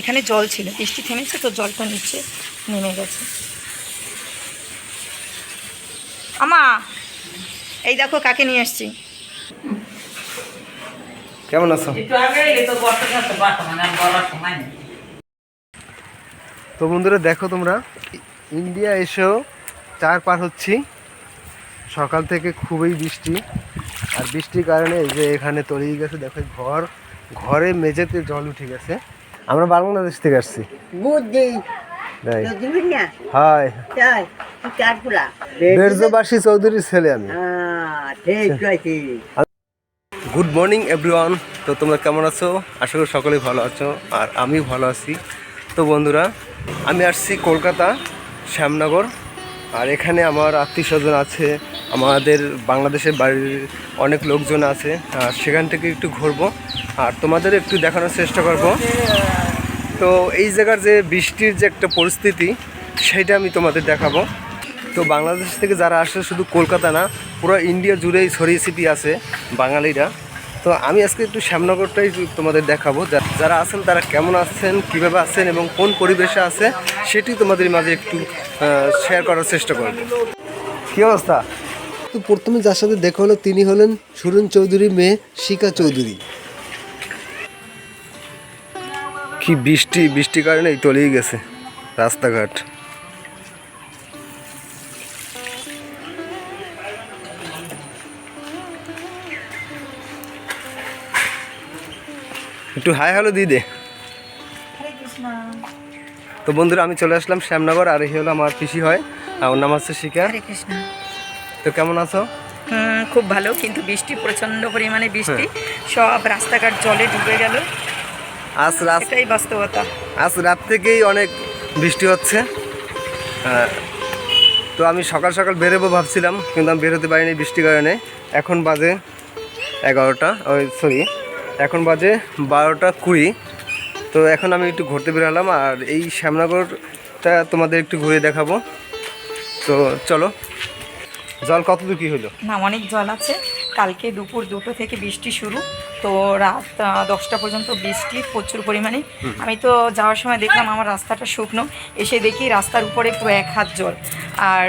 এখানে জল ছিল বৃষ্টি থেমেছে তো জলটা নিচে নেমে গেছে। আমা এই দেখো কাকে নিয়ে এসছি কেমন আছো? একটু আগে এলে তো গর্ত থাকতে পারতাম না বলার সময় নেই। তো বন্ধুরা দেখো তোমরা ইন্ডিয়া এসেও চার পার হচ্ছি। সকাল থেকে খুবই বৃষ্টি আর বৃষ্টির কারণে এই যে এখানে তলিয়ে গেছে দেখো ঘর ঘরে মেঝেতে জল উঠে গেছে। আমরা বাংলাদেশ থেকে আসছি। বুদ্ধি। বেরজবাসী চৌধুরীর ছেলে আমি। হ্যাঁ গুড মর্নিং এভরিওয়ান তো তোমরা কেমন আছো? আশা করি সকলেই ভালো আছো। আর আমি ভালো আছি। তো বন্ধুরা আমি আসছি কলকাতা শ্যামনগর। আর এখানে আমার আত্মীয় স্বজন আছে। আমাদের বাংলাদেশের বাড়ির অনেক লোকজন আছে। আর সেখান থেকে একটু ঘুরবো। আর তোমাদের একটু দেখানোর চেষ্টা করব। তো এই জায়গার যে বৃষ্টির যে একটা পরিস্থিতি, সেটা আমি তোমাদের দেখাবো। তো বাংলাদেশ থেকে যারা আসে, শুধু কলকাতা না, পুরো ইন্ডিয়া জুড়েই ছড়িয়ে ছিটিয়ে আছে বাঙালিরা। তো আমি আজকে একটু শ্যামনগরটাই তোমাদের দেখাবো। যারা আছেন, তারা কেমন আছেন, কীভাবে আছেন এবং কোন পরিবেশে আছে, সেটি তোমাদের মাঝে একটু শেয়ার করার চেষ্টা করব। কী অবস্থা? তো প্রথমে যার সাথে দেখা হলো, তিনি হলেন সুরন চৌধুরী মেয়ে শিকা চৌধুরী। কি বৃষ্টি বৃষ্টির কারণে এই তলিয়ে গেছে রাস্তাঘাট। একটু হাই হ্যালো দিয়ে দে। তো বন্ধুরা আমি চলে আসলাম শ্যামনগর আর এই হলো আমার পিসি হয় আর ওর নাম হচ্ছে শিকা তো কেমন আছো? খুব ভালো কিন্তু বৃষ্টি প্রচণ্ড পরিমাণে বৃষ্টি। সব রাস্তাঘাট জলে ডুবে গেল। আজ রাত এটাই বাস্তবতা। আজ রাত থেকেই অনেক বৃষ্টি হচ্ছে। তো আমি সকাল সকাল বেরোবো ভাবছিলাম কিন্তু আমি বেরোতে পারিনি বৃষ্টির কারণে। এখন বাজে এগারোটা ওই সরি এখন বাজে বারোটা কুড়ি। তো এখন আমি একটু ঘুরতে বেরোলাম আর এই শ্যামনগরটা তোমাদের একটু ঘুরে দেখাবো। তো চলো জল কত দূর কী হলো? না অনেক জল আছে। কালকে দুপুর দুটো থেকে বৃষ্টি শুরু। তো রাত দশটা পর্যন্ত বৃষ্টি প্রচুর পরিমাণে। আমি তো যাওয়ার সময় দেখলাম আমার রাস্তাটা শুকনো এসে দেখি রাস্তার উপরে পুরো এক হাত জল। আর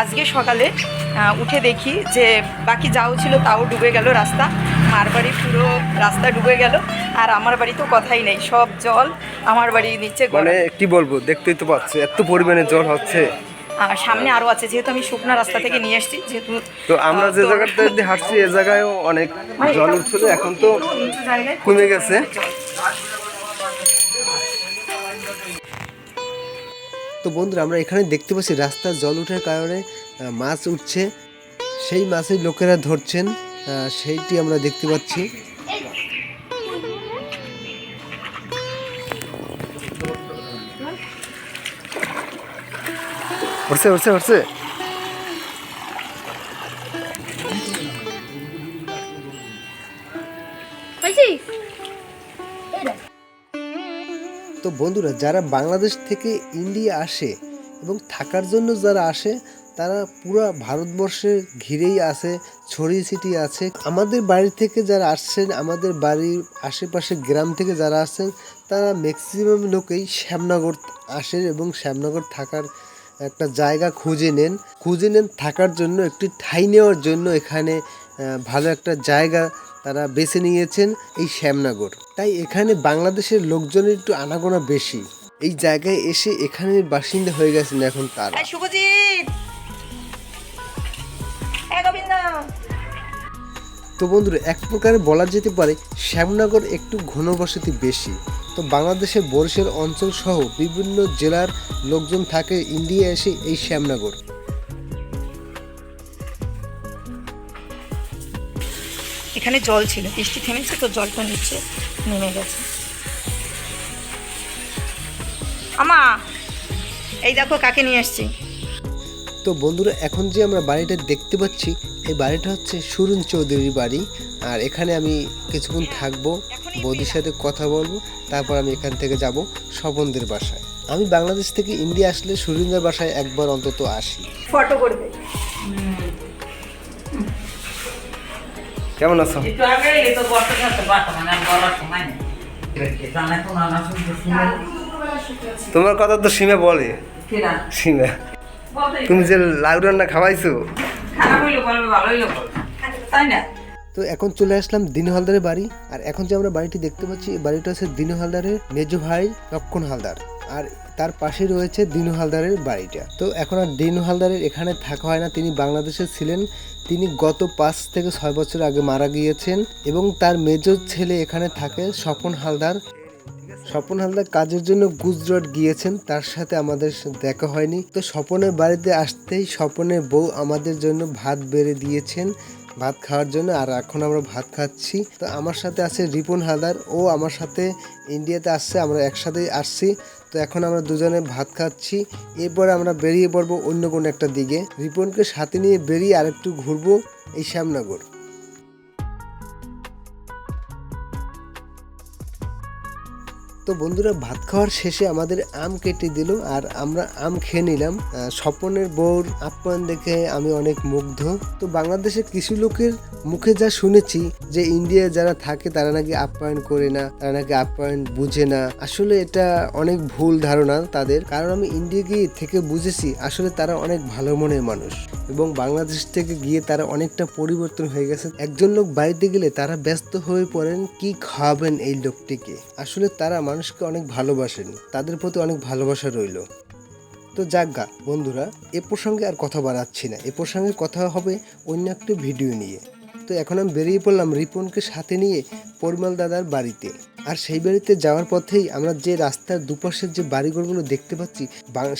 আজকে সকালে উঠে দেখি যে বাকি যাও ছিল তাও ডুবে গেল রাস্তা। মার বাড়ি পুরো রাস্তা ডুবে গেল আর আমার বাড়ি তো কথাই নেই। সব জল আমার বাড়ির নিচে মানে। কি বলব দেখতেই তো পাচ্ছি এত পরিমাণে জল হচ্ছে। আর সামনে আরও আছে যেহেতু আমি শুকনো রাস্তা থেকে নিয়ে এসেছি যেহেতু তো আমরা যে আহ, তো- জায়গাটা দিয়ে হাঁটছি এ জায়গায়ও অনেক মানে জল উঠছিল এখন তো কমে গেছে। তো বন্ধুরা আমরা এখানে দেখতে পাচ্ছি রাস্তার জল ওঠার কারণে মাছ উঠছে। সেই মাছের লোকেরা ধরছেন আহ, সেইটি আমরা দেখতে পাচ্ছি। উঠছে উঠছে উঠছে তো বন্ধুরা যারা বাংলাদেশ থেকে ইন্ডিয়া আসে এবং থাকার জন্য যারা আসে তারা পুরো ভারতবর্ষে ঘিরেই আছে ছড়িয়ে ছিটিয়ে আছে। আমাদের বাড়ি থেকে যারা আসছেন আমাদের বাড়ির আশেপাশে গ্রাম থেকে যারা আসছেন তারা ম্যাক্সিমাম লোকেই শ্যামনগর আসেন এবং শ্যামনগর থাকার একটা জায়গা খুঁজে নেন। খুঁজে নেন থাকার জন্য একটি ঠাঁই নেওয়ার জন্য এখানে ভালো একটা জায়গা তারা বেছে নিয়েছেন এই শ্যামনগর। তাই এখানে বাংলাদেশের লোকজনের একটু আনাগোনা বেশি। এই জায়গায় এসে এখানের বাসিন্দা হয়ে গেছেন এখন তারা। শুভজিৎ! তো বন্ধুরা এক প্রকারে বলা যেতে পারে শ্যামনগর একটু ঘনবসতি বেশি। তো বাংলাদেশের বরিশাল অঞ্চল সহ বিভিন্ন জেলার লোকজন থাকে ইন্ডিয়া এসে এই শ্যামনগর। এখানে জল ছিল বৃষ্টি থেমেছে তো জলটা নিচে নেমে গেছে। আমা এই দেখো কাকে নিয়ে আসছি। তো বন্ধুরা এখন যে আমরা বাড়িটা দেখতে পাচ্ছি এই বাড়িটা হচ্ছে সুরুন চৌধুরীর বাড়ি। আর এখানে আমি কিছুক্ষণ থাকব বৌদির সাথে কথা বলব তারপর আমি এখান থেকে যাব স্বপনদের বাসায়। আমি বাংলাদেশ থেকে ইন্ডিয়া আসলে সুরিন্দার বাসায় একবার অন্তত আসি। ফটো করবে। কেমন আছো? একটু আগে এলে তো গর্ত থাকতে পারতাম না আমি বলার সময় নেই। জানে কোন আনা শুনতে শুনে। তোমার কথা তো সীমা বলে। সীমা। তুমি যে লাউ রান্না খাওয়াইছো? তো এখন চলে আসলাম দিন হালদারের বাড়ি, আর এখন যে আমরা বাড়িটি দেখতে পাচ্ছি, এই বাড়িটা হচ্ছে দিন হালদারের মেজ ভাই লক্ষণ হালদার, আর তার পাশে রয়েছে দিনু হালদারের বাড়িটা। তো এখন আর দিনু হালদারের এখানে থাকা হয় না, তিনি বাংলাদেশে ছিলেন, তিনি গত পাঁচ থেকে ছয় বছর আগে মারা গিয়েছেন, এবং তার মেজ ছেলে এখানে থাকে স্বপন হালদার। স্বপন হালদার কাজের জন্য গুজরাট গিয়েছেন, তার সাথে আমাদের দেখা হয়নি। তো স্বপনের বাড়িতে আসতেই স্বপনের বউ আমাদের জন্য ভাত বেড়ে দিয়েছেন, ভাত খাওয়ার জন্য, আর এখন আমরা ভাত খাচ্ছি। তো আমার সাথে আছে রিপন হালদার, ও আমার সাথে ইন্ডিয়াতে আসছে, আমরা একসাথেই আসছি। তো এখন আমরা দুজনে ভাত খাচ্ছি, এরপরে আমরা বেরিয়ে পড়ব অন্য কোনো একটা দিকে। রিপনকে সাথে নিয়ে বেরিয়ে আরেকটু ঘুরবো এই শ্যামনগর। তো বন্ধুরা, ভাত খাওয়ার শেষে আমাদের আম কেটে দিল আর আমরা আম খেয়ে নিলাম। স্বপনের বউর আপ্যায়ন দেখে আমি অনেক মুগ্ধ। তো বাংলাদেশের কিছু লোকের মুখে যা শুনেছি যে ইন্ডিয়ায় যারা থাকে, তারা নাকি আপ্যায়ন করে না, তারা নাকি আপ্যায়ন বুঝে না। আসলে এটা অনেক ভুল ধারণা তাদের। কারণ আমি ইন্ডিয়া গিয়ে থেকে বুঝেছি, আসলে তারা অনেক ভালো মনের মানুষ। এবং বাংলাদেশ থেকে গিয়ে তারা অনেকটা পরিবর্তন হয়ে গেছে। একজন লোক বাড়িতে গেলে তারা ব্যস্ত হয়ে পড়েন, কি খাওয়াবেন এই লোকটিকে? আসলে তারা মানুষকে অনেক ভালোবাসেন, তাদের প্রতি অনেক ভালোবাসা রইল। তো যাজ্ঞা বন্ধুরা, এ প্রসঙ্গে আর কথা বাড়াচ্ছি না। এ প্রসঙ্গে কথা হবে অন্য একটা ভিডিও নিয়ে। তো এখন আমি বেরিয়ে পড়লাম রিপনকে সাথে নিয়ে পরিমল দাদার বাড়িতে। আর সেই বাড়িতে যাওয়ার পথেই আমরা যে রাস্তার দুপাশের যে বাড়িঘরগুলো দেখতে পাচ্ছি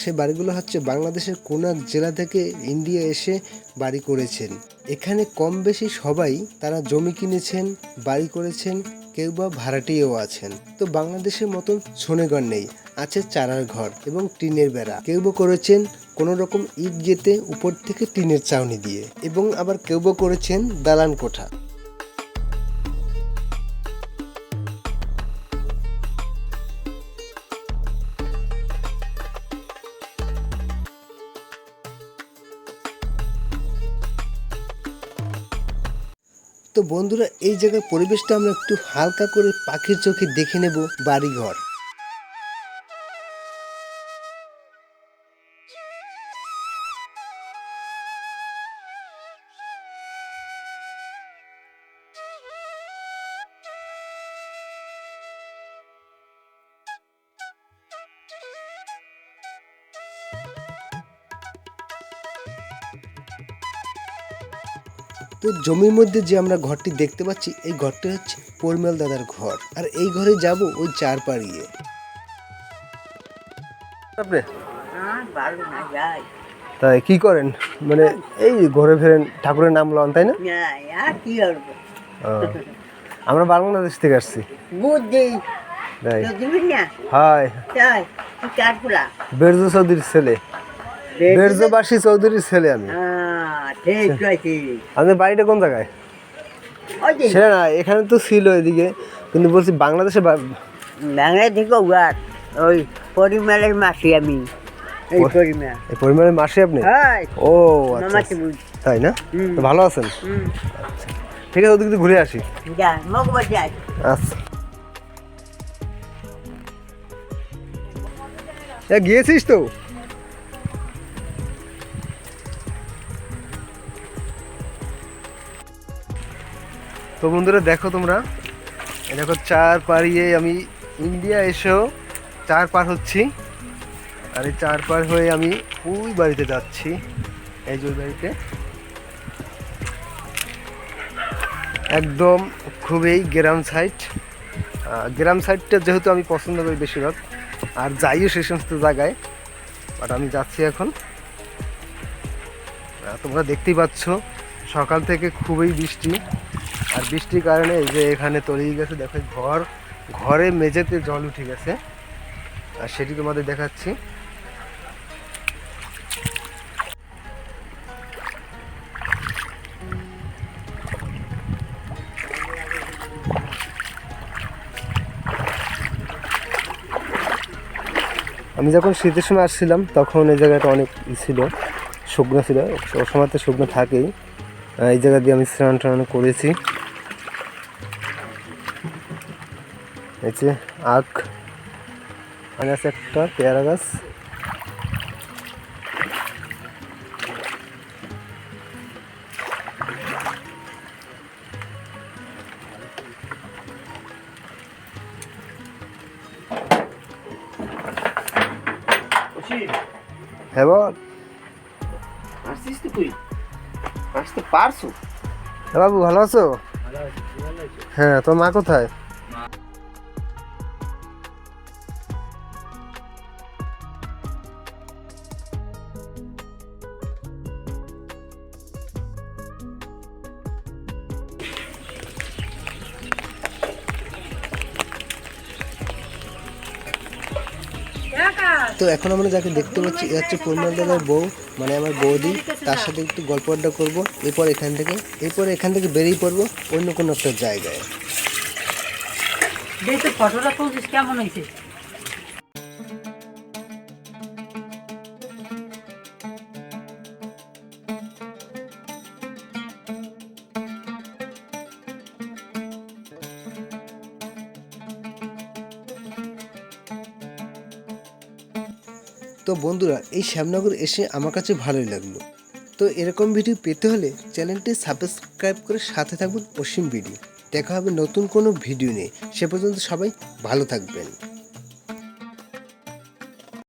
সেই বাড়িগুলো হচ্ছে বাংলাদেশের কোন এক জেলা থেকে ইন্ডিয়া এসে বাড়ি করেছেন। এখানে কম বেশি সবাই তারা জমি কিনেছেন, বাড়ি করেছেন, কেউ বা ভাড়াটিয়েও আছেন। তো বাংলাদেশের মতন শোনেগর নেই, আছে চারার ঘর এবং টিনের বেড়া। কেউ বা করেছেন কোনো রকম ইট গেতে উপর থেকে টিনের চাউনি দিয়ে এবং আবার কেউ বা করেছেন দালান কোঠা। তো বন্ধুরা এই জায়গার পরিবেশটা আমরা একটু হালকা করে পাখির চোখে দেখে নেব বাড়িঘর। তো জমির মধ্যে যে আমরা ঘরটি দেখতে পাচ্ছি এই ঘরটি হচ্ছে পরিমল দাদার ঘর। আর এই ঘরে যাব ওই চার পাড়িয়ে আপনি? হ্যাঁ তাই কি করেন? মানে এই ঘরে ফেরেন ঠাকুরের নাম লন তাই না? না কি আমরা বাংলাদেশ থেকে আসছি। বুদ্ধি হাই। বেরজু চৌধুরীর ছেলে। বেরজুবাসী চৌধুরীর ছেলে আমি। হ্যাঁ। আমাদের বাড়িটা কোন জায়গায়? সেটা না এখানে তো ছিল এদিকে কিন্তু বলছি বাংলাদেশে বা- বাংলা থেকে ওই পরিমালের মাসি আমি। পরিমাণের মাসে আপনি? হ্যাঁ ও আচ্ছা তাই না? ভালো আছেন? ঠিক আছে ওদিকে ঘুরে আসি। আচ্ছা। গিয়েছিস তো? তো বন্ধুরা, দেখো তোমরা। দেখো, চার পাড়িয়ে আমি ইন্ডিয়া এসেও চার পার হচ্ছি। আর এই চার পার হয়ে আমি ওই বাড়িতে যাচ্ছি, এই যে বাড়িতে। একদম খুবই গ্রাম সাইড গ্রাম সাইডটা যেহেতু আমি পছন্দ করি বেশিরভাগ, আর যাইও সে সমস্ত জায়গায় বাট আমি যাচ্ছি এখন। তোমরা দেখতেই পাচ্ছ, সকাল থেকে খুবই বৃষ্টি। আর বৃষ্টির কারণে এই যে এখানে তলিয়ে গেছে, দেখো ঘর। ঘরে মেঝেতে জল উঠে গেছে। আর সেটি তোমাদের দেখাচ্ছি। আমি যখন শীতের সময় আসছিলাম, তখন এই জায়গাটা অনেক ছিল, শুকনো ছিল। সময় তো শুকনো থাকেই। এই জায়গা দিয়ে আমি স্নান টান করেছি। এই যে আখ মানে আছে একটা পেয়ারা গাছ। হ্যাঁ বল। আসছিস তুই? পারছ? হ্যাঁ বাবু ভালো আছো? হ্যাঁ তোর মা কোথায়? তো এখন আমরা যাকে দেখতে পাচ্ছি, এ হচ্ছে পূর্ণদাদার বউ মানে আমার বৌদি। তার সাথে একটু গল্প আড্ডা করব, এরপর এখান থেকে, এরপর এখান থেকে বেরিয়ে পড়ব অন্য কোনো একটা জায়গায়। ফটোটা কেমন হয়েছে? তো বন্ধুরা, এই শ্যামনগর এসে আমার কাছে ভালোই লাগল। তো এরকম ভিডিও পেতে হলে চ্যানেলটি সাবস্ক্রাইব করে সাথে থাকবেন পশ্চিম ভিডিও দেখা হবে নতুন কোনো ভিডিও নিয়ে। সে পর্যন্ত সবাই ভালো থাকবেন।